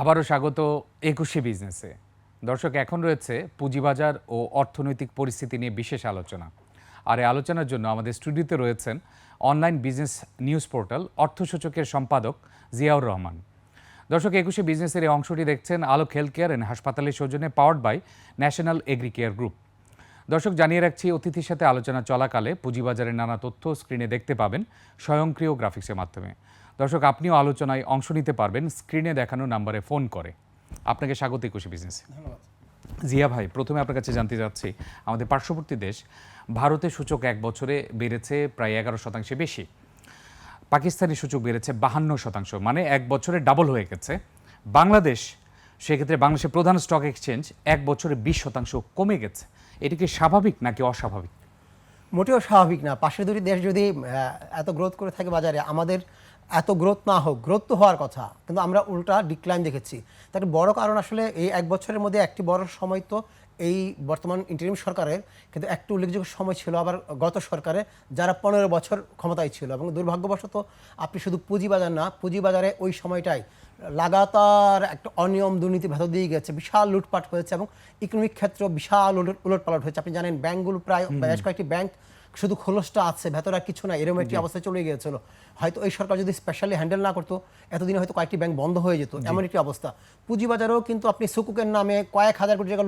আবারও স্বাগত একুশে বিজনেসে। দর্শক, এখন রয়েছে পুঁজিবাজার ও অর্থনৈতিক পরিস্থিতি নিয়ে বিশেষ আলোচনা। আর এই আলোচনার জন্য আমাদের স্টুডিওতে রয়েছেন অনলাইন বিজনেস নিউজ পোর্টাল অর্থসূচকের সম্পাদক জিয়াউর রহমান। দর্শক, একুশে বিজনেসের এই অংশটি দেখছেন আলোক হেলথ কেয়ার অ্যান্ড হাসপাতালের সৌজন্যে powered by national agri care group. দর্শক, জানিয়ে রাখছি, অতিথির সাথে আলোচনা চলাকালে পুঁজিবাজারের নানা তথ্য স্ক্রিনে দেখতে পাবেন স্বয়ংক্রিয় গ্রাফিক্সের মাধ্যমে। দর্শক আপনিও আলোচনায় অংশ নিতে পারবেন। স্ক্রিনে দেখানো নাম্বারে ফোন করে। আপনাকে স্বাগত একুশে বিজনেসে জিয়া ভাই প্রথমে আপনার কাছে জানতে চাচ্ছি আমাদের পার্শ্ববর্তী দেশ ভারতের সূচক এক বছরে বেড়েছে প্রায় এগারো শতাংশে বেশি। পাকিস্তানি সূচক বেড়েছে বাহান্ন শতাংশ মানে এক বছরে ডাবল হয়ে গেছে। বাংলাদেশ সেক্ষেত্রে বাংলাদেশের প্রধান স্টক এক্সচেঞ্জ এক বছরে বিশ শতাংশ কমে গেছে। এটি কি স্বাভাবিক নাকি অস্বাভাবিক? মোটেও স্বাভাবিক না। পাশের দুটি দেশ যদি এত গ্রোথ করে থাকে বাজারে আমাদের এত গ্রোথ না হোক গ্রোথ তো হওয়ার কথা কিন্তু আমরা উল্টা ডিক্লাইন দেখেছি। তার একটা বড় কারণ আসলে এই এক বছরের মধ্যে একটি বড় সময় তো এই বর্তমান ইন্টারিম সরকারের কিন্তু একটু উল্লেখযোগ্য সময় ছিল আবার গত সরকারে যারা পনেরো বছর ক্ষমতায় ছিল এবং দুর্ভাগ্যবশত আপনি শুধু পুঁজিবাজার না পুঁজিবাজারে ওই সময়টাই লাগাতার একটা অনিয়ম দুর্নীতি ভেতর দিয়ে গেছে বিশাল লুটপাট হয়েছে এবং ইকোনমিক ক্ষেত্রে বিশাল উলট উলটপালট হয়েছে। আপনি জানেন ব্যাংকগুলো প্রায় বেশ কয়েকটি ব্যাংক শুধু খোলসটা আছে ভেতরে আর কিছু না এরকম একটি অবস্থায় চলে গিয়েছিল। হয়তো এই সরকার যদি স্পেশালি হ্যান্ডেল না করতো এতদিনে হয়তো কয়েকটি ব্যাংক বন্ধ হয়ে যেত এমন একটি অবস্থা। পুঁজিবাজারেও কিন্তু আপনি সুকুকের নামে কয়েক হাজার কোটি টাকা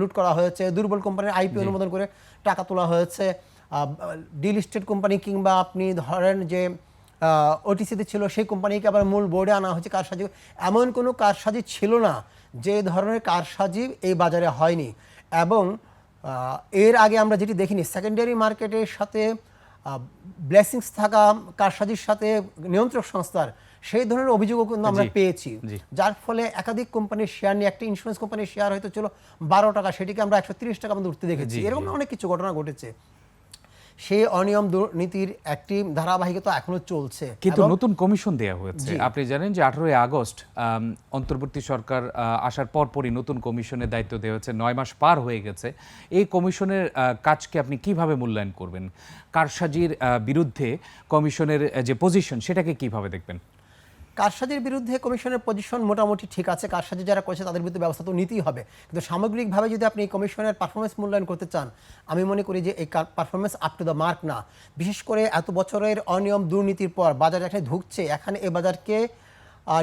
লুট করা হয়েছে দুর্বল কোম্পানির আইপি অনুমোদন করে টাকা তোলা হয়েছে। ডিল স্টেট কোম্পানি কিংবা আপনি ধরেন যে ওটিসিতে ছিল সেই কোম্পানিকে আবার মূল বোর্ডে আনা হয়েছে কারসাজি। এমন কোনো কারসাজি ছিল না যে ধরনের কারসাজি এই বাজারে হয়নি। এবং এর আগে আমরা যেটি দেখিনি সেকেন্ডারি মার্কেটের সাথে ব্লেসিংস থাকা কারসাজির সাথে নিয়ন্ত্রক সংস্থার সেই ধরনের অভিযোগও কিন্তু আমরা পেয়েছি। যার ফলে একাধিক কোম্পানির শেয়ার নিয়ে একটা ইন্স্যুরেন্স কোম্পানির শেয়ার হয়তো ছিল বারো টাকা সেটিকে আমরা একশো তিরিশ টাকা মধ্যে উঠতে দেখেছি। এরকম অনেক কিছু ঘটনা ঘটেছে। সেই অনিয়ম দুর্নীতির একটি ধারাবাহিকতা এখনও চলছে। কিন্তু নতুন কমিশন দেয়া হয়েছে। আপনি জানেন যে আঠারোই আগস্ট অন্তর্বর্তী সরকার আসার পরপরই নতুন কমিশনের দায়িত্ব দেওয়া হয়েছে। নয় মাস পার হয়ে গেছে। এই কমিশনের কাজকে আপনি কীভাবে মূল্যায়ন করবেন? কারসাজির বিরুদ্ধে কমিশনের যে পজিশন সেটাকে কীভাবে দেখবেন? কারসাজির বিরুদ্ধে কমিশনের পজিশন মোটামুটি ঠিক আছে। কারসাজি যারা করেছে, তাদের বিরুদ্ধে ব্যবস্থা তো নিতেই হবে। কিন্তু সামগ্রিকভাবে যদি আপনি কমিশনের পারফরমেন্স মূল্যায়ন করতে চান, আমি মনে করি যে এই performance up to the mark না। বিশেষ করে এত বছরের অনিয়ম, দুর্নীতির পর বাজার এখানে ঢুকছে, এখানে এ বাজারকে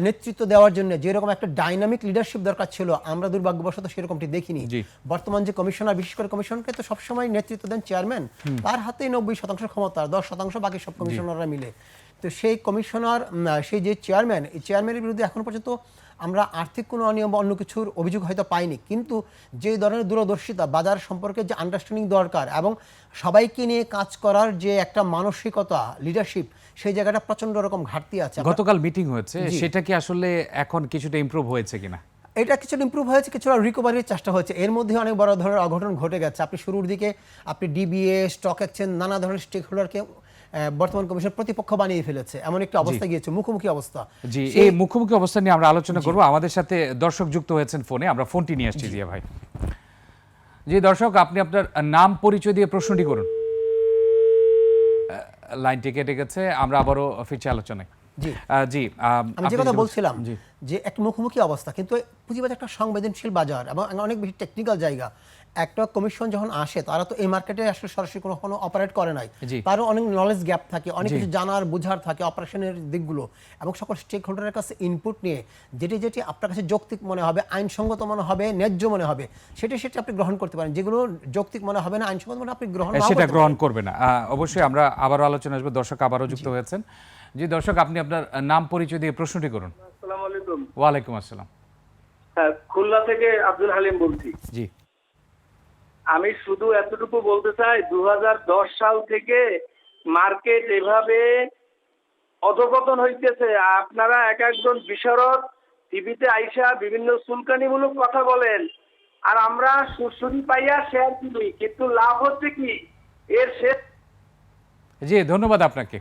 নেতৃত্ব দেওয়ার জন্য যেরকম একটা ডাইনামিক লিডারশিপ দরকার ছিল আমরা দুর্ভাগ্যবশত সেরকমটি দেখিনি। বর্তমান যে কমিশনার বিশেষ করে কমিশনকে তো সবসময় নেতৃত্ব দেন চেয়ারম্যান তার হাতেই নব্বই শতাংশ ক্ষমতা দশ শতাংশ বাকি সব কমিশনাররা মিলে। তো সেই কমিশনার সেই যে চেয়ারম্যান এই চেয়ারম্যানের বিরুদ্ধে এখন পর্যন্ত আমরা আর্থিক কোনো অনিয়ম বা অন্য কিছুর অভিযোগ হয়তো পাইনি। কিন্তু যে ধরনের দূরদর্শিতা বাজার সম্পর্কে যে আন্ডারস্ট্যান্ডিং দরকার এবং সবাইকে নিয়ে কাজ করার যে একটা মানসিকতা লিডারশিপ সেই জায়গাটা প্রচণ্ড রকম ঘাটতি আছে। গতকাল মিটিং হয়েছে সেটা কি আসলে এখন কিছুটা ইমপ্রুভ হয়েছে কিনা? এটা কিছুটা ইমপ্রুভ হয়েছে কিছুটা রিকভারির চেষ্টা হয়েছে। এর মধ্যে অনেক বড় ধরনের অঘটন ঘটে গেছে। আপনি শুরুর দিকে আপনি ডিবিএ স্টক এক্সচেঞ্জ নানা ধরনের স্টেক হোল্ডারকে বর্তমান কমিশন প্রতিপক্ষ বানিয়ে ফেলেছে। এমন একটা অবস্থা গিয়েছে মুখোমুখি অবস্থা। জি এই মুখোমুখি অবস্থা নিয়ে আমরা আলোচনা করব। আমাদের সাথে দর্শক যুক্ত হয়েছেন ফোনে আমরা ফোনটি নিয়ে আসছি জিয়া ভাই। জি দর্শক আপনি আপনার নাম পরিচয় দিয়ে প্রশ্নটি করুন। লাইনটি কেটে গেছে আমরা আবারও ফিরছি আলোচনায়। জি। জি আমি যে কথা যেটা বলছিলাম যে একটা মুখোমুখি অবস্থা কিন্তু পুঁজিবাজার একটা সংবেদনশীল বাজার এবং অনেক বেশি টেকনিক্যাল জায়গা। একটা কমিশন যখন আসে তারা তো এই মার্কেটে আসলে সরাসরি কোনো কোনো অপারেট করে নাই। তারও অনেক নলেজ গ্যাপ থাকে অনেক কিছু জানার বোঝার থাকে অপারেশনের দিকগুলো এবং সকল স্টেক হোল্ডারের কাছে ইনপুট নিয়ে যেটি যেটি আপনার কাছে যৌক্তিক মনে হবে আইনসঙ্গত মনে হবে ন্যায্য মনে হবে সেটি সেটি আপনি গ্রহণ করতে পারেন। যেগুলো যৌক্তিক মনে হবে না আইনসঙ্গত মনে আপনি গ্রহণ সেটা গ্রহণ করবে না। অবশ্যই আমরা আবারও আলোচনা আসব। দর্শক আবারও যুক্ত হয়েছেন। জি দর্শক আপনি আপনার নাম পরিচয় দিয়ে প্রশ্নটি করুন। আসসালামু আলাইকুম। ওয়ালাইকুম আসসালাম। হ্যাঁ খুলনা থেকে আব্দুল হালিম বলছি। জি। আমি শুধু এতটুকু বলতে চাই দু সাল থেকে মার্কেট এভাবে অধপতন হইতেছে। আপনারা এক একজন বিশারদ টিভিতে আইসা বিভিন্ন সুলকানিমূলক কথা বলেন। আর আমরা সুশ্রী পাইয়া শেয়ার কিনি কিন্তু লাভ হচ্ছে কি? এর শেষ জি ধন্যবাদ আপনাকে।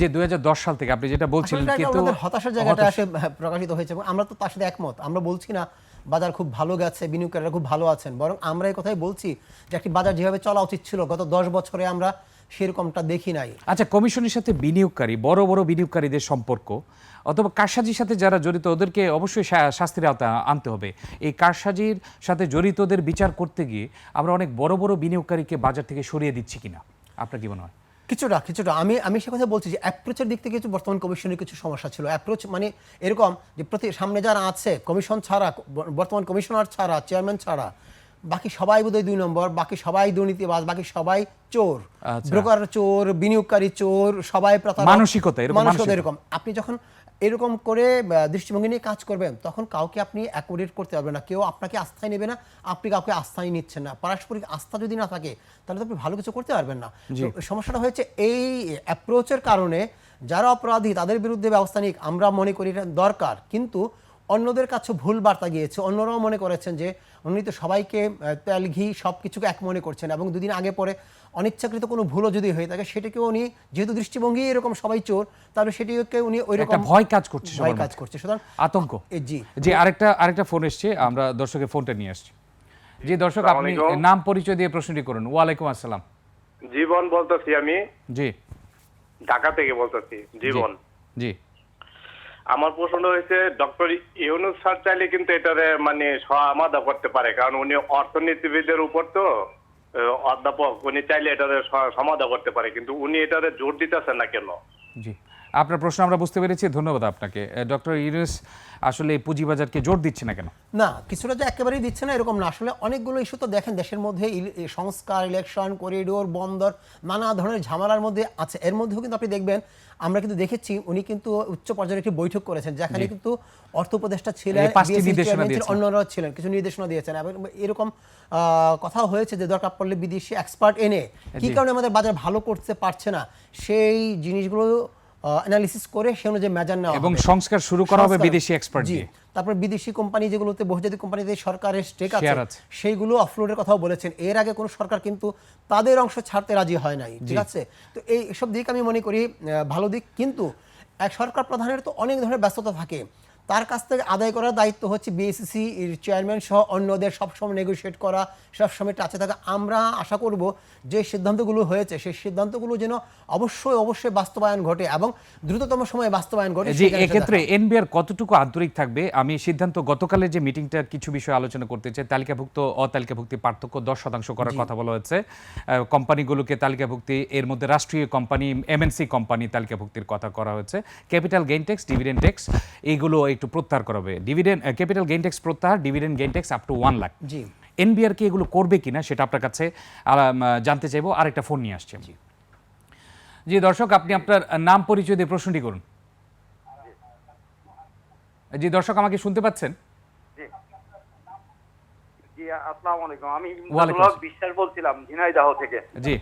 যে দুই হাজার দশ সাল থেকে আপনি যেটা বলছিলেন কিন্তু হতাশার জায়গাটা আসে হ্যাঁ, প্রকাশিত হয়েছে আমরা তো তার সাথে একমত। আমরা বলছি না বাজার খুব ভালো গেছে, বিনিয়োগকারীরা খুব ভালো আছেন। বরং আমরা এই কথাই বলছি যে একটি বাজার যেভাবে চলা উচিত ছিল, গত দশ বছরে আমরা সেরকমটা দেখি নাই। আচ্ছা কমিশনের সাথে বিনিয়োগকারী, বড় বড় বিনিয়োগকারীদের সম্পর্ক, অথবা কারসাজির সাথে যারা জড়িত, ওদেরকে অবশ্যই শাস্তির আওতা আনতে হবে। এই কারসাজির সাথে জড়িতদের বিচার করতে গিয়ে আমরা অনেক বড় বড় বিনিয়োগকারীকে বাজার থেকে সরিয়ে দিচ্ছি কিনা? আপনার কি মনে হয়? কিছুটা কিছুটা। আমি আমি সে কথা বলছি যে অ্যাপ্রোচের দিক থেকে কিছু বর্তমান কমিশনের কিছু সমস্যা ছিল। অ্যাপ্রোচ মানে এরকম যে প্রতি সামনে যারা আছে কমিশন ছাড়া বর্তমান কমিশনার ছাড়া চেয়ারম্যান ছাড়া বাকি সবাই বোধহয় দুই নম্বর বাকি সবাই দুর্নীতিবাজ বাকি সবাই চোর। আচ্ছা। ব্রোকার চোর বিনিয়োগকারী চোর সবাই মানসিকতা মানসিকতা। এরকম। আপনি যখন এরকম করে দৃষ্টিভঙ্গি নিয়ে কাজ করবেন তখন কাউকে আপনি অ্যাকোমোডেট করতে পারবেন না। কেউ আপনাকে আস্থায় নেবে না আপনি কাউকে আস্থায় নিচ্ছেন না। পারস্পরিক আস্থা যদি না থাকে তাহলে তো আপনি ভালো কিছু করতে পারবেন না। সমস্যাটা হয়েছে এই অ্যাপ্রোচের কারণে যারা অপরাধী তাদের বিরুদ্ধে ব্যবস্থা নিক আমরা মনে করি এটা দরকার। কিন্তু অন্যদের কাছে ভুল বার্তা গিয়েছে অন্যরাও মনে করেছেন যে উনি তো সবাইকে তেল ঘি সব কিছুকে এক মনে করছেন এবং দুদিন আগে পরে অনিচ্ছাকৃত কোনো ভুলও যদি হয়ে থাকে সেটাকে উনি যেহেতু দৃষ্টিভঙ্গি এরকম সবাই চোর তাহলে সেটিকে উনি ওই রকম ভয় কাজ করছে ভয় কাজ করছে। সুতরাং আতঙ্ক। জি। জি আরেকটা আরেকটা ফোন এসছে আমরা দর্শকের ফোনটা নিয়ে আসছি। জি দর্শক আপনি নাম পরিচয় দিয়ে প্রশ্নটি করুন। ওয়ালাইকুম আসসালাম। জীবন বলতেছি আমি। জি। ঢাকা থেকে বলতেছি। জীবন। জি। আমার প্রশ্ন হয়েছে, ডক্টর ইউনুস স্যার চাইলে কিন্তু এটারে মানে সমাধা করতে পারে, কারণ উনি অর্থনীতিবিদের উপর তো অধ্যাপক, উনি চাইলে এটারে সমাধা করতে পারে, কিন্তু উনি এটারে জোর দিতেছেন না কেন? জি। আপনার প্রশ্ন আমরা বুঝতে পেরেছি ধন্যবাদ আপনাকে। ডক্টর ইউনুস আসলে এই পুঁজিবাজারকে জোর দিচ্ছে না কেন? না কিছুটা যে একেবারেই দিচ্ছে না এরকম না। আসলে অনেকগুলো ইস্যু তো দেখেন দেশের মধ্যে সংস্কার ইলেকশন করিডোর বন্দর নানা ধরনের ঝামেলার মধ্যে আছে। এর মধ্যেও কিন্তু আপনি দেখবেন আমরা কিন্তু দেখেছি উনি কিন্তু উচ্চ পর্যায়ের একটি বৈঠক করেছেন যেখানে কিন্তু অর্থ উপদেষ্টা ছিলেন চেয়ারম্যান ছিলেন, অন্যরাও ছিলেন কিছু নির্দেশনা দিয়েছেন। এবং এরকম আহ, কথাও হয়েছে যে দরকার পড়লে বিদেশি এক্সপার্ট এনে কি কারণে আমাদের বাজার ভালো করতে পারছে না? সেই জিনিসগুলো অ্যানালিসিস করে সে অনুযায়ী মেজার নেওয়া এবং সংস্কার শুরু করা হবে বিদেশি এক্সপার্ট দিয়ে। তারপর বিদেশি কোম্পানি যেগুলোতে বহুজাতিক কোম্পানিতে সরকারের স্টেক আছে। সেইগুলো অফলোডের কথাও বলেছেন। এর আগে কোনো সরকার কিন্তু তাদের অংশ ছাড়তে রাজি হয় নাই ঠিক আছে? তো এই সব দিক আমি মনে করি ভালো দিক কিন্তু এক সরকার প্রধানের তো অনেক ধরনের ব্যস্ততা থাকে। তার কাছ থেকে আদায় করার দায়িত্ব হচ্ছে বিএসসি চেয়ারম্যান সহ অন্যদের সবসময় নেগোশিয়েট করা সবসময় টাচে থাকা। আমরা আশা করব যে সিদ্ধান্তগুলো হয়েছে সেই সিদ্ধান্তগুলো যেন অবশ্যই অবশ্যই বাস্তবায়ন ঘটে এবং দ্রুততম সময়ে বাস্তবায়ন ঘটে জি এক্ষেত্রে। এনবিআর কতটুকু আন্তরিক থাকবে? আমি সিদ্ধান্ত গতকালের যে মিটিংটার কিছু বিষয় আলোচনা করতে চাই তালিকাভুক্ত অতালিকাভুক্তি পার্থক্য দশ শতাংশ করার কথা বলা হয়েছে। কোম্পানিগুলোকে তালিকাভুক্তি এর মধ্যে রাষ্ট্রীয় কোম্পানি এমএনসি কোম্পানি তালিকাভুক্তির কথা করা হয়েছে। Capital gain tax dividend tax এইগুলো একটু প্রত্যাহার করা হবে ডিভিডেন্ড ক্যাপিটাল গেইন ট্যাক্স প্রত্যাহার dividend gain tax up to one lakh G. NBR কি এগুলো করবে কিনা সেটা আপনার কাছে জানতে চাইব। আরেকটা ফোন নিয়ে আসছে জি। দর্শক আপনি আপনার নাম পরিচয় দিয়ে প্রশ্নটি করুন। জি দর্শক আমাকে শুনতে পাচ্ছেন? জি। আসসালামু আলাইকুম। আমি। বিশ্বাস বলছিলাম ঝিনাইদহ থেকে। জি।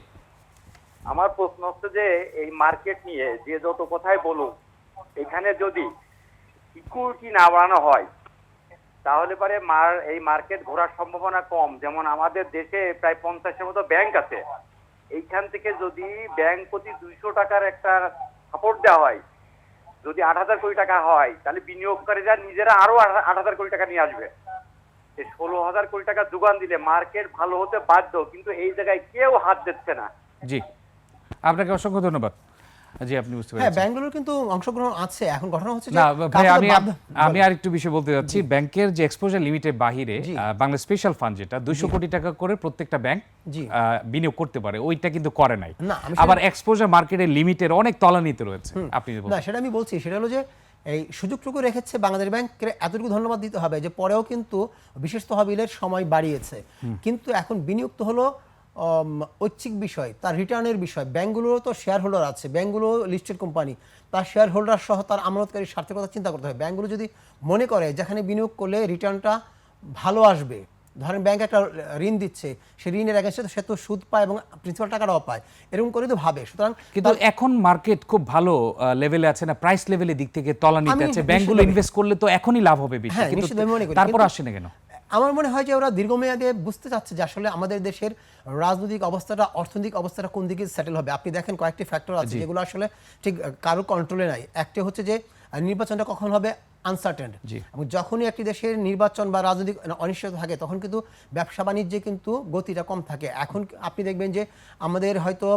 আমার প্রশ্ন হচ্ছে যে এই মার্কেট নিয়ে যে যত কথাই বলুক এখানে যদি সিকিউরিটি না বাড়ানো হয়, তাহলে পরে মার, এই মার্কেট ঘোরার সম্ভাবনা কম। যেমন আমাদের দেশে প্রায় পঞ্চাশের মতো ব্যাংক আছে। এইখান থেকে যদি ব্যাংক প্রতি দুইশো টাকার একটা সাপোর্ট দেওয়া হয়, যদি আট হাজার কোটি টাকা হয়, তাহলে বিনিয়োগকারীরা নিজেরা আরও আট হাজার কোটি টাকা নিয়ে আসবে। এই ষোলো হাজার কোটি টাকা যোগান দিলে মার্কেট ভালো হতে বাধ্য, কিন্তু এই জায়গায় কেউ হাত দিচ্ছে না। জি। আপনাকে অসংখ্য ধন্যবাদ। জি আপনি বুঝতে হ্যাঁ পেরেছেন। ব্যাঙ্গালোর কিন্তু অংশগ্রহণ আছে। এখন ঘটনা হচ্ছে না ভাই আমি আমি আরেকটু বিষয় বলতে যাচ্ছি। ব্যাংকের যে এক্সপোজার লিমিটের বাহিরে বাংলা স্পেশাল ফান্ড যেটা দুইশো কোটি টাকা করে প্রত্যেকটা ব্যাংক বিনিয়োগ করতে পারে। ওইটা কিন্তু করে নাই। আবার এক্সপোজার মার্কেটের লিমিটের অনেক তলানিতে রয়েছে। আপনি না সেটা আমি বলছি সেটা হলো যে এই সুযোগটুকু রেখেছে বাংলাদেশ ব্যাংকের এতটুকু ধন্যবাদ দিতে হবে যে পরেও কিন্তু বিশেষ তহবিলের সময় বাড়িয়েছে। কিন্তু এখন বিনিয়োগ তো হলো ঐচ্ছিক বিষয় তার রিটার্নের বিষয় ব্যাংকগুলোরও তো শেয়ার হোল্ডার আছে ব্যাংকগুলো লিস্টেড কোম্পানি তার শেয়ার হোল্ডার সহ তার আমানতকারী স্বার্থের কথা চিন্তা করতে হবে ব্যাংকগুলো যদি মনে করে যেখানে বিনিয়োগ করলে রিটার্নটা ভালো আসবে ধরেন ব্যাংক একটা ঋণ দিচ্ছে সে ঋণের এগেন্সে সে তো সুদ পায় এবং প্রিন্সিপাল টাকাটাও পায় এরকম করে তো ভাবে। সুতরাং কিন্তু এখন মার্কেট খুব ভালো লেভেলে আছে না প্রাইস লেভেলের দিক থেকে তলানিতে আছে। ব্যাংকগুলো ইনভেস্ট করলে তো এখনই লাভ হবে বেশি হ্যাঁ, কিন্তু। তারপর আসে না কেন? আমার মনে হয় যে ওরা দীর্ঘমেয়াদে বুঝতে চাচ্ছে যে আসলে আমাদের দেশের রাজনৈতিক অবস্থাটা অর্থনৈতিক অবস্থাটা কোন দিকে সেটেল হবে। আপনি দেখেন কয়েকটি ফ্যাক্টর আছে যেগুলো আসলে ঠিক কারও কন্ট্রোলে নাই। একটি হচ্ছে যে নির্বাচনটা কখন হবে? আনসার্টেন জি। এবং যখনই একটি দেশের নির্বাচন বা রাজনৈতিক অনিশ্চয়তা থাকে তখন কিন্তু ব্যবসা বাণিজ্যে কিন্তু গতিটা কম থাকে। এখন আপনি দেখবেন যে আমাদের হয়তো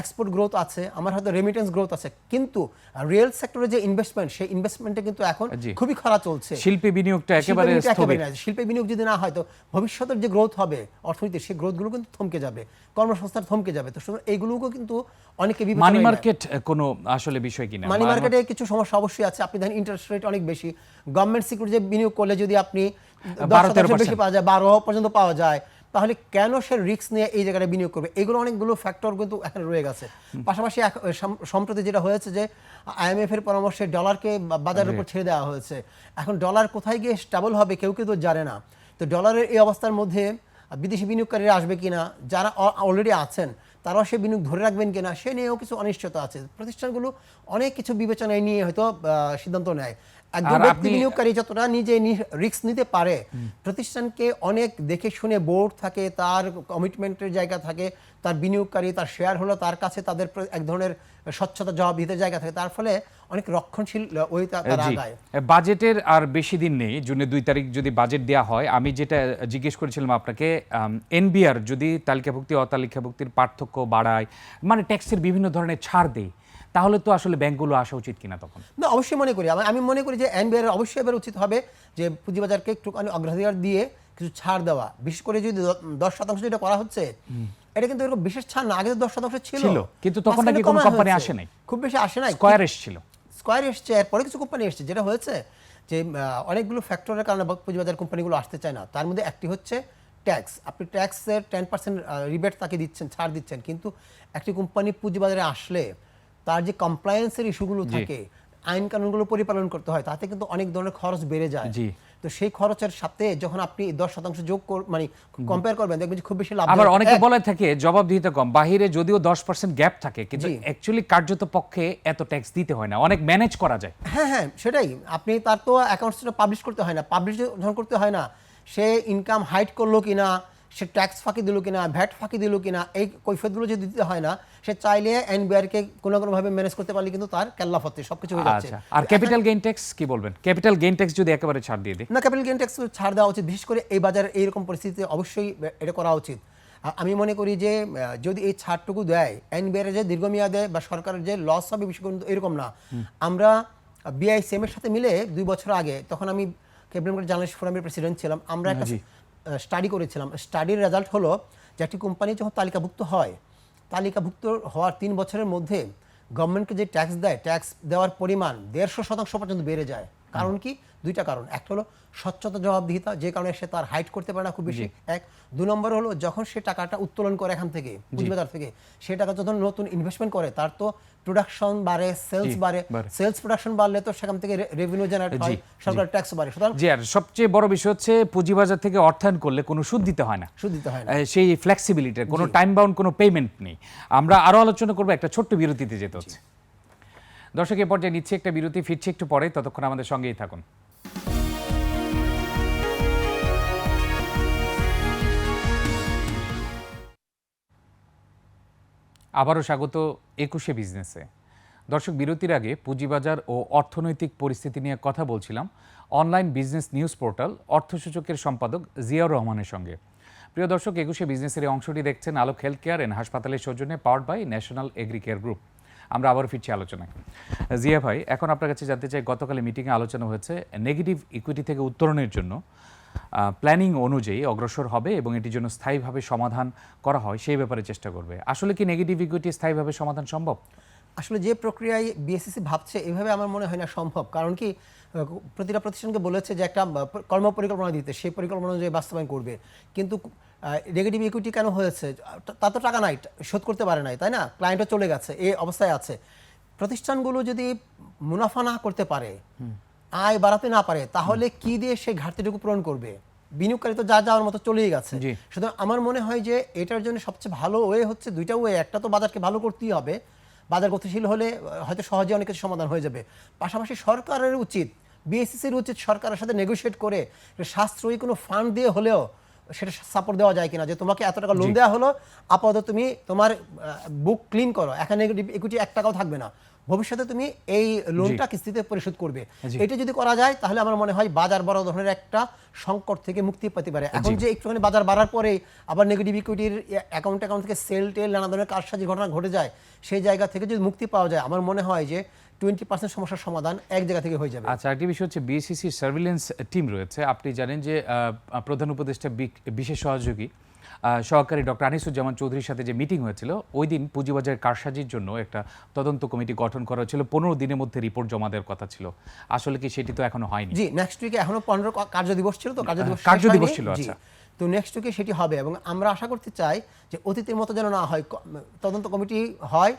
এক্সপোর্ট গ্রোথ আছে আমার হয়তো রেমিটেন্স গ্রোথ আছে কিন্তু রিয়েল সেক্টরে যে ইনভেস্টমেন্ট সেই ইনভেস্টমেন্টে কিন্তু এখন খুবই খরা চলছে। শিল্পী বিনিয়োগটা একেবারে। শিল্পে বিনিয়োগ যদি না হয় তো ভবিষ্যতের যে গ্রোথ হবে অর্থনীতির সেই গ্রোথগুলো কিন্তু থমকে যাবে কর্মসংস্থান থমকে যাবে। তো এইগুলোকে কিন্তু অনেকে মানি মার্কেট কোনো আসলে বিষয় কিনা? মানি মার্কেটে কিছু সমস্যা অবশ্যই আছে। আপনি দেখেন ইন্টারেস্ট রেট অনেক বেশি। গভর্নমেন্ট সিকিউরিটি বিনিয়োগ করলে যদি আপনি দশ 12 শতাংশ 13% বেশি পাওয়া যায় বারো পর্যন্ত পাওয়া যায় তাহলে কেন সে রিস্ক নিয়ে এই জায়গাটা বিনিয়োগ করবে? এগুলো অনেকগুলো ফ্যাক্টর কিন্তু এখানে রয়ে গেছে। পাশাপাশি সম্প্রতি যেটা হয়েছে যে আইএমএফ এর পরামর্শে ডলারকে বাজারের উপর ছেড়ে দেওয়া হয়েছে। এখন ডলার কোথায় গিয়ে স্টেবল হবে কেউ কেউ তো জানে না। তো ডলারের এই অবস্থার মধ্যে বিদেশি বিনিয়োগকারীরা আসবে কিনা যারা অলরেডি আছেন তারাও সে বিনিয়োগ ধরে রাখবেন কিনা সে নিয়েও কিছু অনিশ্চয়তা আছে। প্রতিষ্ঠানগুলো অনেক কিছু বিবেচনায় নিয়ে হয়তো সিদ্ধান্ত নেয়। একজন ব্যক্তি বিনিয়োগকারী যতটা নিজে রিস্ক নিতে পারে প্রতিষ্ঠানকে অনেক দেখে শুনে বোর্ড থাকে তার কমিটমেন্টের জায়গা থাকে তার বিনিয়োগকারী তার শেয়ার হলো তার কাছে তাদের এক ধরনের স্বচ্ছতা জবাবদিহিতার জায়গা থাকে। তার ফলে অনেক রক্ষণশীল ওই তারা আগায়। বাজেটের আর বেশি দিন নেই জুনের দুই তারিখ যদি বাজেট দেওয়া হয় আমি যেটা জিজ্ঞেস করেছিলাম আপনাকে এনবিআর যদি তালিকাভুক্তি অতালিকাভুক্তির পার্থক্য বাড়ায় মানে ট্যাক্সের বিভিন্ন ধরনের ছাড় দেয় তাহলে তো আসলে ব্যাংকগুলো আসা উচিত কিনা তখন? না অবশ্যই মনে করি। আমি- মনে করি যে এনবিআর অবশ্যই এবার উচিত হবে যে পুঁজিবাজারকে একটুখানি অগ্রাধিকার দিয়ে কিছু ছাড় দেওয়া। বিশেষ করে যদি দশ শতাংশ যেটা করা হচ্ছে এটা কিন্তু এরকম বিশেষ ছাড় না আগে তো দশ শতাংশ ছিল। ছিল, কিন্তু তখন নাকি কোনো কোম্পানি আসে নাই। খুব বেশি আসে নাই। স্কোয়ার এসছিল। স্কোয়ার এসছে এরপরে কিছু কোম্পানি এসছে যেটা হয়েছে যে অনেকগুলো ফ্যাক্টরের কারণে পুঁজিবাজার কোম্পানিগুলো আসতে চায় না তার মধ্যে একটি হচ্ছে ট্যাক্স আপনি ট্যাক্সের টেন পার্সেন্ট রিবেট তাকে দিচ্ছেন ছাড় দিচ্ছেন কিন্তু একটি কোম্পানি পুঁজিবাজারে আসলে তার যে কমপ্লায়েন্সের ইস্যুগুলো। থাকে আইন কানুনগুলো পরিপালন করতে হয় তাতে কিন্তু অনেক ধরনের খরচ বেড়ে যায়। তো সেই খরচের সাথে যখন আপনি দশ শতাংশ যোগ মানে কম্পেয়ার করবেন দেখবেন যে খুব বেশি লাভ আবার অনেকে বলে থাকে জবাবদিহিতা কম। বাহিরে যদিও দশ পার্সেন্ট গ্যাপ থাকে কিন্তু অ্যাকচুয়ালি কার্যত পক্ষে এত ট্যাক্স দিতে হয় না। অনেক ম্যানেজ করা যায়। হ্যাঁ হ্যাঁ সেটাই। আপনি তার তো অ্যাকাউন্টসটা পাবলিশ করতে হয় না। পাবলিশ যখন করতে হয় না সে ইনকাম হাইট করল কিনা সে ট্যাক্স ফাঁকি দিল কিনা ভ্যাট ফাঁকি দিল কিনা এই কৈফিয়তগুলো যদি দিতে হয় না সে চাইলে এনবিআরকে কোনো না কোনোভাবে ম্যানেজ করতে পারলে কিন্তু তার কেল্লাফতে সব কিছু হয়ে যাচ্ছে। আর ক্যাপিটাল গেইন ট্যাক্স কি বলবেন? ক্যাপিটাল গেইন ট্যাক্স যদি একেবারে ছাড় দিয়ে দেয়? না ক্যাপিটাল গেইন ট্যাক্স ছাড় দেওয়া উচিত বিশেষ করে এই বাজারে এইরকম পরিস্থিতিতে অবশ্যই এটা করা উচিত। আমি মনে করি যে যদি এই ছাড়টুকু দেয় এনবিআর যে দীর্ঘমেয়াদে বা সরকারের যে লস হবে বিষয় কিন্তু এরকম না আমরা বিআইসিএম এর সাথে মিলে দুই বছর আগে তখন আমি ক্যাপিটাল মার্কেট জার্নালিস্ট ফোরামের প্রেসিডেন্ট ছিলাম আমরা একটা। স্টাডি করেছিলাম। স্টাডির রেজাল্ট হলো যে একটি কোম্পানি যখন তালিকাভুক্ত হয়, তালিকাভুক্ত হওয়ার তিন বছরের মধ্যে গভর্নমেন্টকে যে ট্যাক্স দেয় ট্যাক্স দেওয়ার পরিমাণ দেড়শো শতাংশ পর্যন্ত বেড়ে যায়। কারণ কি? দুইটা কারণ। একটা হলো স্বচ্ছতা জবাবদিহিতা যে কারণে সে তার হাইট করতে পারে না খুব বেশি। এক। দু নম্বর হলো যখন সে টাকাটা উত্তোলন করে এখান থেকে পুঁজিবাজার থেকে সে টাকা যখন নতুন ইনভেস্টমেন্ট করে তার তো প্রোডাকশন বাড়ে সেলস বাড়ে। সেলস প্রোডাকশন বাড়লে তো সেখান থেকে রেভিনিউ জেনারেট হয় সরকার ট্যাক্স বাড়ে। সুতরাং জি আর সবচেয়ে বড় বিষয় হচ্ছে পুঁজিবাজার থেকে অর্থায়ন করলে কোনো সুদ দিতে হয় না। সুদ দিতে হয় না। সেই ফ্লেক্সিবিলিটি কোনো টাইম বাউন্ড কোনো পেমেন্ট নেই। আমরা আরও আলোচনা করব একটা ছোট্ট বিরতিতে যেতে হচ্ছে। দর্শক, এ পর্যায়ে নিচ্ছে একটা বিরতি, ফিরছে একটু পরে, ততক্ষণ আমাদের সঙ্গেই থাকুন। আবারও স্বাগত একুশে বিজনেসে। দর্শক, বিরতির আগে পুঁজিবাজার ও অর্থনৈতিক পরিস্থিতি নিয়ে কথা বলছিলাম অনলাইন বিজনেস নিউজ পোর্টাল অর্থসূচকের সম্পাদক জিয়াউর রহমানের সঙ্গে। প্রিয় দর্শক, একুশে বিজনেসের এই অংশটি দেখছেন আলোক হেলথ কেয়ার এন্ড হাসপাতালের সৌজন্যে power by national agri care group. আমরা আবার ফিরছি আলোচনায়। জিয়া ভাই এখন আপনার কাছে জানতে চাই গতকালে মিটিংয়ে আলোচনা হয়েছে নেগেটিভ ইকুইটি থেকে উত্তরণের জন্য। প্ল্যানিং অনুযায়ী অগ্রসর হবে এবং এটির জন্য স্থায়ীভাবে সমাধান করা হয় সেই ব্যাপারে চেষ্টা করবে। আসলে কি নেগেটিভ ইকুইটি স্থায়ীভাবে সমাধান সম্ভব? আসলে যে প্রক্রিয়ায় বিএসসিসি ভাবছে এভাবে আমার মনে হয় না সম্ভব। কারণ কি প্রতিটা প্রতিষ্ঠানকে বলেছে যে একটা আহ, কর্ম পরিকল্পনা দিতে সেই পরিকল্পনা অনুযায়ী বাস্তবায়ন করবে। কিন্তু নেগেটিভ ইকুইটি কেন হয়েছে? তা তো টাকা নাই শোধ করতে পারে নাই তাই না? ক্লায়েন্টও চলে গেছে এই অবস্থায় আছে। প্রতিষ্ঠানগুলো যদি মুনাফা না করতে পারে আয় বাড়াতে না পারে তাহলে কি দিয়ে সেই ঘাটতিটুকু পূরণ করবে? বিনিয়োগকারী তো যা যাওয়ার মতো চলেই গেছে। সুতরাং আমার মনে হয় যে এটার জন্য সবচেয়ে ভালো ওয়ে হচ্ছে দুইটা ওয়ে। একটা তো বাজারকে ভালো করতেই হবে। বাজার গতিশীল হলে হয়তো সহজে অনেক কিছু সমাধান হয়ে যাবে। পাশাপাশি সরকারের উচিত বিএসসিসির উচিত সরকারের সাথে নেগোশিয়েট করে সাশ্রয়ী কোনো ফান্ড দিয়ে হলেও সেটা সাপোর্ট দেওয়া যায় কিনা? যে তোমাকে এত টাকা লোন দেওয়া হলো আপাতত তুমি তোমার বুক ক্লিন করো। এখানে ইকুইটি এক টাকাও থাকবে না। ভবিষ্যতে তুমি এই লোনটা কিস্তিতে পরিশোধ করবে। এটা যদি করা যায় তাহলে আমার মনে হয় বাজার বড় ধরনের একটা সংকট থেকে মুক্তি পেতে পারে। এখন যে একটুখানি বাজার বাড়ার পরে আবার নেগেটিভ ইকুইটির অ্যাকাউন্ট অ্যাকাউন্ট থেকে সেল টেল নানা ধরনের কারসাজি ঘটনা ঘটে যায় সেই জায়গা থেকে যদি মুক্তি পাওয়া যায় আমার মনে হয় যে টোয়েন্টি পার্সেন্ট সমস্যার সমাধান এক জায়গা থেকে হয়ে যাবে। আচ্ছা একটি বিষয় হচ্ছে বিএসিসির সার্ভিলেন্স টিম রয়েছে। আপনি জানেন যে প্রধান উপদেষ্টা বিশেষ সহযোগী সহকারী ডক্টর আনিসুজ্জামান চৌধুরীর সাথে যে মিটিং হয়েছিল ওই দিন পুঁজিবাজারের কারসাজির জন্য একটা তদন্ত কমিটি গঠন করা হয়েছিল। পনেরো দিনের মধ্যে রিপোর্ট জমা দেওয়ার কথা ছিল। আসলে কি সেটি তো এখনও হয়নি? জি নেক্সট উইকে এখনও পনেরো কার্য দিবস ছিল তো কার্য দিবস কার্য দিবস ছিল, আচ্ছা। তো নেক্সট উইকে সেটি হবে এবং আমরা আশা করতে চাই যে অতীতের মতো যেন না হয় তদন্ত কমিটি হয়।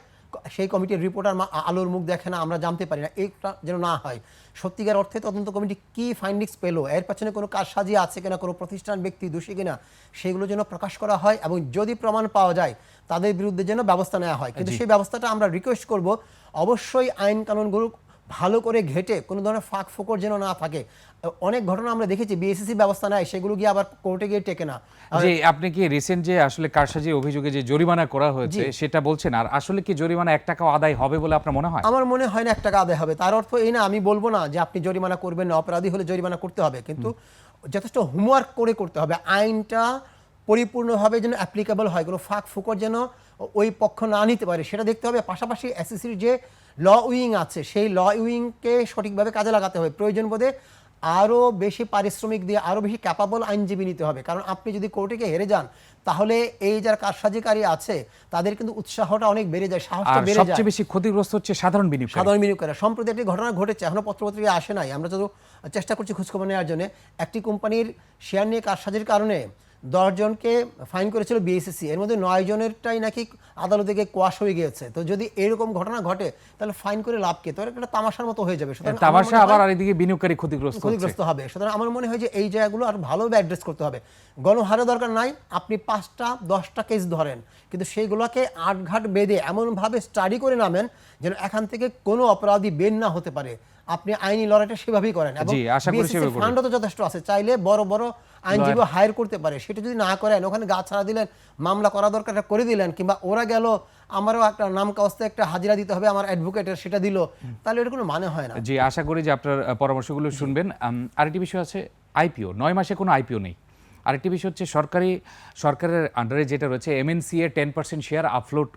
সেই কমিটির রিপোর্টার আলোর মুখ দেখে না আমরা জানতে পারি না। এইটা যেন না হয়। সত্যিকার অর্থে তদন্ত কমিটি কি ফাইন্ডিংস পেল? এর পেছনে কোনো কাজ সাজিয়ে আছে কিনা কোনো প্রতিষ্ঠান ব্যক্তি দোষী কিনা সেগুলো যেন প্রকাশ করা হয় এবং যদি প্রমাণ পাওয়া যায় তাদের বিরুদ্ধে যেন ব্যবস্থা নেওয়া হয়। কিন্তু সেই ব্যবস্থাটা আমরা রিকোয়েস্ট করব। অবশ্যই আইন কানুনগুলো ভালো করে ঘেটে কোনো ধরনের ফাঁক ফোকর যেন না থাকে। অনেক ঘটনা আমরা দেখেছি বিএসসি ব্যবস্থা নেয় সেগুলো গিয়ে আবার কোর্টে গিয়ে টেকে না। যে আপনি কি রিসেন্ট যে আসলে কারসাজির অভিযোগে যে জরিমানা করা হয়েছে সেটা বলছেন? আর আসলে কি জরিমানা এক টাকাও আদায় হবে বলে আপনার মনে হয়? আমার মনে হয় না এক টাকা আদায় হবে। তার অর্থ এই না আমি বলব না যে আপনি জরিমানা করবেন না অপরাধী হলে জরিমানা করতে হবে। কিন্তু যথেষ্ট হোমওয়ার্ক করে করতে হবে। আইনটা পরিপূর্ণভাবে যেন অ্যাপ্লিকেবল হয় কোনো ফাঁক ফুকর যেন ওই পক্ষ না নিতে পারে সেটা দেখতে হবে। পাশাপাশি এসএসসির যে ল উইং আছে সেই ল উইংকে সঠিকভাবে কাজে লাগাতে হবে। প্রয়োজন বোধে আরও বেশি পারিশ্রমিক দিয়ে আরও বেশি ক্যাপাবল আইনজীবী নিতে হবে। কারণ আপনি যদি কোর্টে হেরে যান তাহলে এই যারা কারসাজিকারী আছে তাদের কিন্তু উৎসাহটা অনেক বেড়ে যায় সাহসটা বেড়ে যায়। সবচেয়ে বেশি ক্ষতিগ্রস্ত হচ্ছে সাধারণ বিনিয়োগ সাধারণ বিনিয়োগকারী সম্প্রতি একটি ঘটনা ঘটেছে এখনও পত্রপত্রিকা আসে নাই। আমরা তো চেষ্টা করছি খোঁজখবর নেওয়ার জন্য। একটি কোম্পানির শেয়ার নিয়ে কারসাজির কারণে দশজনকে ফাইন করেছিল বিএসসি এর মধ্যে নয় জনেরটাই নাকি আদালতে গিয়ে কোয়াশ হয়ে গিয়েছে। তো যদি এরকম ঘটনা ঘটে তাহলে ফাইন করে লাভ কে? তো একটা তামাশার মতো হয়ে যাবে। তামাশা আবার আর এদিকে বিনিয়োগকারী ক্ষতিগ্রস্ত ক্ষতিগ্রস্ত হবে। সুতরাং আমার মনে হয় যে এই জায়গাগুলো আর ভালোভাবে অ্যাড্রেস করতে হবে। গণহারে দরকার নাই। আপনি পাঁচটা দশটা কেস ধরেন। কিন্তু সেইগুলোকে আটঘাট বেঁধে এমনভাবে স্টাডি করে নামেন যেন এখান থেকে কোনো অপরাধী বের না হতে পারে। আপনি আইনি লড়াইটা সেভাবেই করেন এবং। ফান্ডও তো যথেষ্ট আছে। চাইলে বড় বড় আইনজীবী হায়ার করতে পারে। সেটা যদি না করেন ওখানে গা ছাড়া দিলেন মামলা করা দরকারটা করে দিলেন কিংবা ওরা গেল আমারও একটা নাম কাগজে একটা হাজিরা দিতে হবে আমার অ্যাডভোকেটের সেটা দিল তাহলে এটা কোনো মানে হয় না। জি আশা করি যে আপনার পরামর্শগুলো শুনবেন। আরেকটি বিষয় আছে আইপিও নয় মাসে কোনো আইপিও নেই। আরেকটি বিষয় হচ্ছে সরকারি সরকারের আন্ডারে যেটা রয়েছে এমএনসি এর ten percent share upload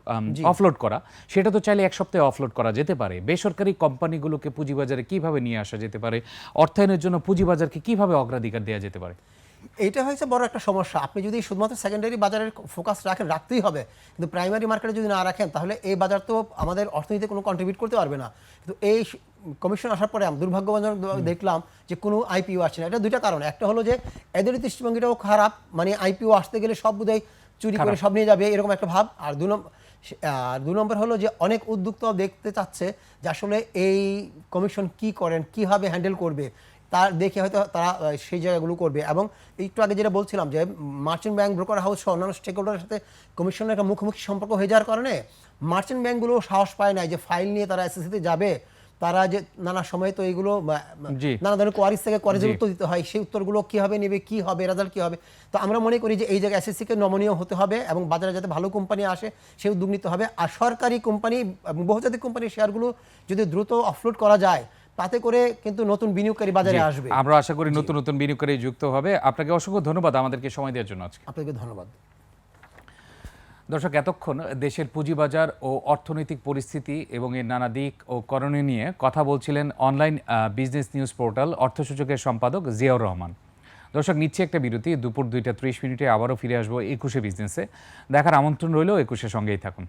offload করা। সেটা তো চাইলে এক সপ্তাহে অফলোড করা যেতে পারে। বেসরকারি কোম্পানিগুলোকে পুঁজিবাজারে কীভাবে নিয়ে আসা যেতে পারে? অর্থায়নের জন্য পুঁজিবাজারকে কীভাবে অগ্রাধিকার দেওয়া যেতে পারে? এটা হয়েছে বড় একটা সমস্যা। আপনি যদি শুধুমাত্র সেকেন্ডারি বাজারের ফোকাস রাখেন রাখতেই হবে। কিন্তু প্রাইমারি মার্কেটে যদি না রাখেন তাহলে এই বাজার তো আমাদের অর্থনীতিতে কোনো কন্ট্রিবিউট করতে পারবে না। কিন্তু এই কমিশন আসার পরে আমি দুর্ভাগ্যবঞ্জনক দেখলাম যে কোনো আইপিও আসছে না। এটা দুইটা কারণ। একটা হলো যে এদের দৃষ্টিভঙ্গিটাও খারাপ মানে আইপিও আসতে গেলে সব বোধহয় চুরি করে সব নিয়ে যাবে এরকম একটা ভাব। আর দু নম্বর আর দু নম্বর হলো যে অনেক উদ্যোক্তাও দেখতে চাচ্ছে যে আসলে এই কমিশন কি করেন কীভাবে হ্যান্ডেল করবে তার দেখে হয়তো তারা সেই জায়গাগুলো করবে। এবং একটু আগে যেটা বলছিলাম যে মার্চেন্ট ব্যাংক ব্রোকার হাউস সহ অন্যান্য স্টেক হোল্ডারের সাথে কমিশনের একটা মুখোমুখি সম্পর্ক হয়ে যাওয়ার কারণে মার্চেন্ট ব্যাংকগুলো সাহস পায় না যে ফাইল নিয়ে তারা এসএসসিতে যাবে। তারা যে নানা সময় তো এইগুলো নানা ধরনের কোয়ারিজ থেকে কোয়ারিজের উত্তর দিতে হয়। সেই উত্তরগুলো কীভাবে নেবে কি হবে রেজাল্ট কি হবে? তো আমরা মনে করি যে এই জায়গায় এসএসসিকে নমনীয় হতে হবে এবং বাজারে যাতে ভালো কোম্পানি আসে সেই উদ্যোগ নিতে হবে। আর সরকারি কোম্পানি এবং বহুজাতিক কোম্পানির শেয়ারগুলো যদি দ্রুত অফলোড করা যায় তাতে করে কিন্তু নতুন বিনিয়োগকারী বাজারে আসবে। আমরা আশা করি নতুন নতুন বিনিয়োগকারী যুক্ত হবে। আপনাকে অসংখ্য ধন্যবাদ আমাদেরকে সময় দেওয়ার জন্য আজকে। আপনাকে ধন্যবাদ। দর্শক, এতক্ষণ দেশের পুঁজিবাজার ও অর্থনৈতিক পরিস্থিতি এবং এর নানা দিক ও করণীয় নিয়ে কথা বলছিলেন অনলাইন বিজনেস নিউজ পোর্টাল অর্থসূচকের সম্পাদক জিয়াউর রহমান। দর্শক, নিচ্ছে একটা বিরতি। দুপুর দুইটা ত্রিশ মিনিটে আবারও ফিরে আসব একুশে বিজনেসে। দেখার আমন্ত্রণ রইলেও একুশের সঙ্গেই থাকুন।